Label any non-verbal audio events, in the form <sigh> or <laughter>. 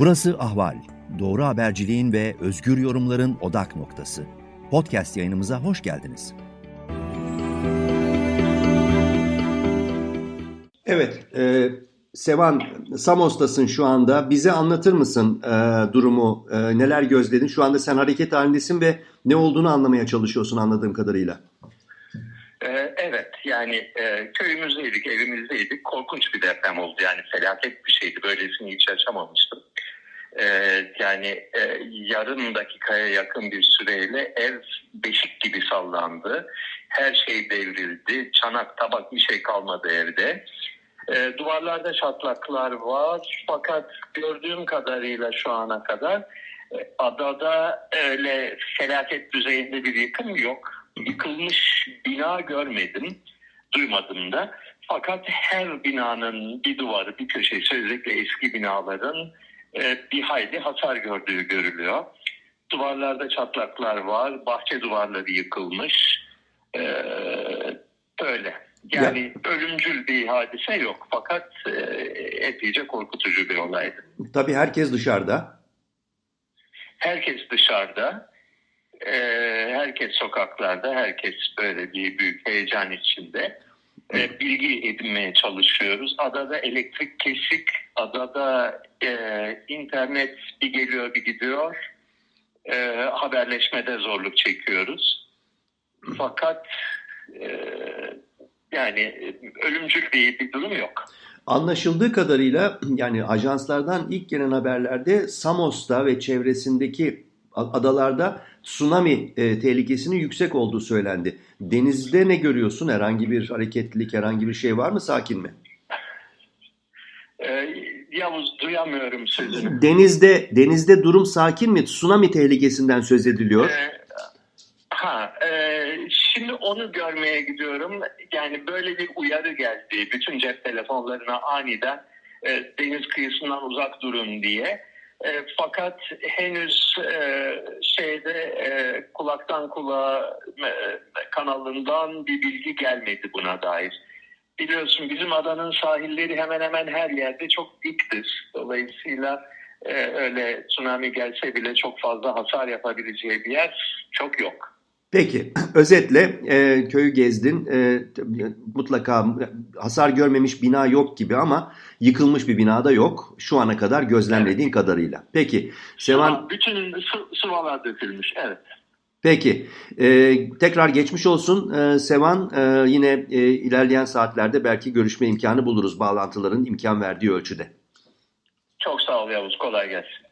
Burası Ahval. Doğru haberciliğin ve özgür yorumların odak noktası. Podcast yayınımıza hoş geldiniz. Evet, e, Sevan Samos'tasın şu anda. Bize anlatır mısın e, durumu, e, neler gözledin? Şu anda sen hareket halindesin ve ne olduğunu anlamaya çalışıyorsun anladığım kadarıyla. Ee, Evet yani e, köyümüzdeydik, evimizdeydik. Korkunç bir deprem oldu yani felaket bir şeydi. Böylesini hiç yaşamamıştım. Ee, yani e, yarım dakikaya yakın bir süreyle ev beşik gibi sallandı. Her şey devrildi. Çanak, tabak bir şey kalmadı evde. Ee, duvarlarda çatlaklar var fakat gördüğüm kadarıyla şu ana kadar e, adada öyle felaket düzeyinde bir yıkım yok. Yıkılmış bina görmedim, duymadım da. Fakat her binanın bir duvarı, bir köşesi özellikle eski binaların e, bir hayli hasar gördüğü görülüyor. Duvarlarda çatlaklar var, bahçe duvarları yıkılmış. E, böyle. Yani ölümcül bir hadise yok fakat e, epeyce korkutucu bir olaydı. Tabii herkes dışarıda. Herkes dışarıda, e, herkes sokaklarda, herkes böyle bir büyük heyecan içinde. E, bilgi edinmeye çalışıyoruz. Adada elektrik kesik, adada e, internet bir geliyor bir gidiyor. E, haberleşmede zorluk çekiyoruz. Fakat e, yani ölümcül bir, bir durum yok. Anlaşıldığı kadarıyla yani ajanslardan ilk gelen haberlerde Samos'ta ve çevresindeki adalarda tsunami e, tehlikesinin yüksek olduğu söylendi. Denizde ne görüyorsun? Herhangi bir hareketlilik, herhangi bir şey var mı? Sakin mi? E, Yavuz duyamıyorum sözünü. Denizde denizde durum sakin mi? Tsunami tehlikesinden söz ediliyor. Ee, ha, e, şimdi onu görmeye gidiyorum. Yani böyle bir uyarı geldi. Bütün cep telefonlarına aniden e, deniz kıyısından uzak durun diye. E, fakat henüz e, şeyde e, kulaktan kulağa e, kanalından bir bilgi gelmedi buna dair. Biliyorsun bizim adanın sahilleri hemen hemen her yerde çok diktir. Dolayısıyla e, öyle tsunami gelse bile çok fazla hasar yapabileceği bir yer çok yok. Peki, <clears throat> özetle e, köyü gezdin. E, mutlaka hasar görmemiş bina yok gibi ama yıkılmış bir bina da yok. Şu ana kadar gözlemlediğin kadarıyla. Peki, Sevan... Bütün sı- sıvalar dökülmüş, evet. Peki, e, tekrar geçmiş olsun e, Sevan. E, yine e, ilerleyen saatlerde belki görüşme imkanı buluruz bağlantıların imkan verdiği ölçüde. Çok sağ ol Yavuz, kolay gelsin.